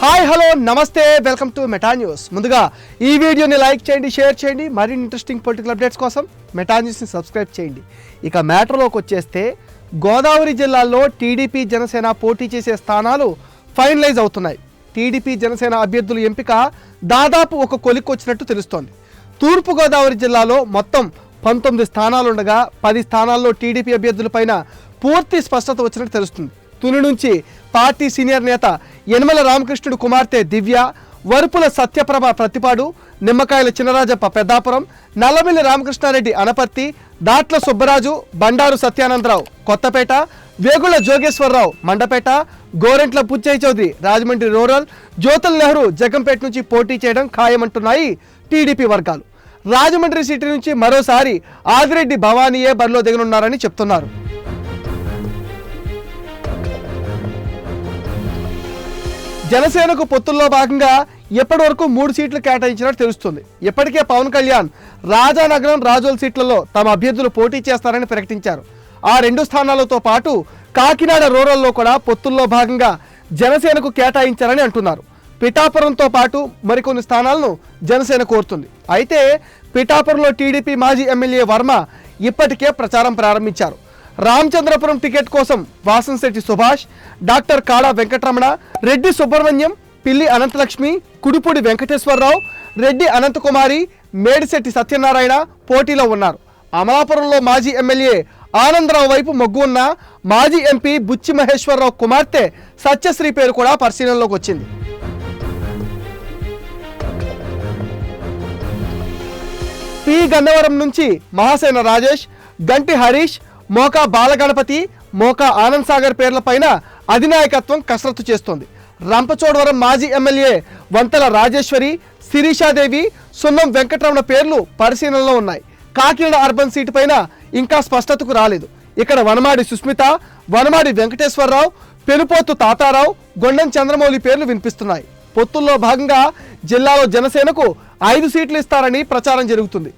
Hi hello నమస్తే welcome to meta news. ముందుగా ఈ వీడియోని లైక్ చేయండి షేర్ చేయండి మరిన్ని ఇంట్రెస్టింగ్ పొలిటికల్ అప్డేట్స్ కోసం మెటా న్యూస్ని సబ్స్క్రైబ్ చేయండి. ఇక మ్యాటర్లోకి వచ్చేస్తే గోదావరి జిల్లాలో టీడీపీ జనసేన పోటీ చేసే స్థానాలు ఫైనలైజ్ అవుతున్నాయి. టీడీపీ జనసేన అభ్యర్థుల ఎంపిక దాదాపు ఒక కొలిక్కి వచ్చినట్టు తెలుస్తోంది. తూర్పుగోదావరి జిల్లాలో మొత్తం పంతొమ్మిది స్థానాలుండగా పది స్థానాల్లో టీడీపీ అభ్యర్థులపైన పూర్తి స్పష్టత వచ్చినట్టు తెలుస్తుంది. తుని నుంచి పార్టీ సీనియర్ నేత యనమల రామకృష్ణుడు కుమార్తె దివ్య వరుపుల సత్యప్రభ ప్రతిపాడు నిమ్మకాయల చినరాజప్ప పెద్దాపురం నల్లమిల్లి రామకృష్ణారెడ్డి అనపర్తి దాట్ల సుబ్బరాజు బండారు సత్యానందరావు కొత్తపేట వేగుల జోగేశ్వరరావు మండపేట గోరెంట్ల పుచ్చయ్య చౌదరి రాజమండ్రి రూరల్ జ్యోతుల్ నెహ్రూ జగంపేట నుంచి పోటీ చేయడం ఖాయమంటున్నాయి టీడీపీ వర్గాలు. రాజమండ్రి సిటీ నుంచి మరోసారి ఆదిరెడ్డి భవానీయే బరిలో దిగనున్నారని చెప్తున్నారు. జనసేనకు పొత్తుల్లో భాగంగా ఇప్పటి వరకు మూడు సీట్లు కేటాయించినట్టు తెలుస్తుంది. ఇప్పటికే పవన్ కళ్యాణ్ రాజానగరం రాజోల్ సీట్లలో తమ అభ్యర్థులు పోటీ చేస్తారని ప్రకటించారు. ఆ రెండు స్థానాలతో పాటు కాకినాడ రూరల్లో కూడా పొత్తుల్లో భాగంగా జనసేనకు కేటాయించారని అంటున్నారు. పిఠాపురంతో పాటు మరికొన్ని స్థానాలను జనసేన కోరుతుంది. అయితే పిఠాపురంలో టీడీపీ మాజీ ఎమ్మెల్యే వర్మ ఇప్పటికే ప్రచారం ప్రారంభించారు. రామచంద్రపురం టికెట్ కోసం వాసంశెట్టి సుభాష్ డాక్టర్ కాడా వెంకటరమణ రెడ్డి సుబ్రహ్మణ్యం పిల్లి అనంతలక్ష్మి కుడిపూడి వెంకటేశ్వరరావు రెడ్డి అనంతకుమారి మేడిశెట్టి సత్యనారాయణ పోటీలో ఉన్నారు. అమలాపురంలో మాజీ ఎమ్మెల్యే ఆనందరావు వైపు మొగ్గు ఉన్న మాజీ ఎంపీ బుచ్చి మహేశ్వరరావు కుమార్తె సత్యశ్రీ పేరు కూడా పరిశీలనలోకి వచ్చింది. పి. గన్నవరం నుంచి మహాసేన రాజేష్ గంటి హరీష్ మోకా బాలగణపతి మోకా ఆనంద్ సాగర్ పేర్లపైన అధినాయకత్వం కసరత్తు చేస్తోంది. రంపచోడవరం మాజీ ఎమ్మెల్యే వంతల రాజేశ్వరి శిరీషాదేవి సున్నం వెంకటరమణ పేర్లు పరిశీలనలో ఉన్నాయి. కాకినాడ అర్బన్ సీటు పైన ఇంకా స్పష్టతకు రాలేదు. ఇక్కడ వనమాడి సుస్మిత వనమాడి వెంకటేశ్వరరావు పెనుపోతు తాతారావు గొండం చంద్రమౌళి పేర్లు వినిపిస్తున్నాయి. పొత్తుల్లో భాగంగా జిల్లాలో జనసేనకు ఐదు సీట్లు ఇస్తారని ప్రచారం జరుగుతుంది.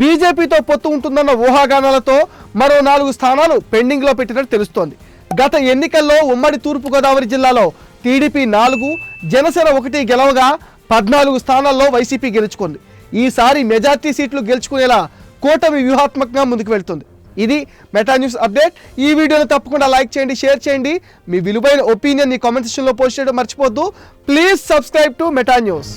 బీజేపీతో పొత్తు ఉంటుందన్న ఊహాగానాలతో మరో నాలుగు స్థానాలు పెండింగ్లో పెట్టినట్టు తెలుస్తోంది. గత ఎన్నికల్లో ఉమ్మడి తూర్పుగోదావరి జిల్లాలో టీడీపీ నాలుగు జనసేన ఒకటి గెలవగా పద్నాలుగు స్థానాల్లో వైసీపీ గెలుచుకుంది. ఈసారి మెజార్టీ సీట్లు గెలుచుకునేలా కూటమి వ్యూహాత్మకంగా ముందుకు వెళ్తుంది. ఇది మెటా న్యూస్ అప్డేట్. ఈ వీడియోను తప్పకుండా లైక్ చేయండి షేర్ చేయండి. మీ విలువైన ఒపీనియన్ ఈ కామెంట్ సెక్షన్లో పోస్ట్ చేయడం మర్చిపోద్దు please subscribe to Meta news.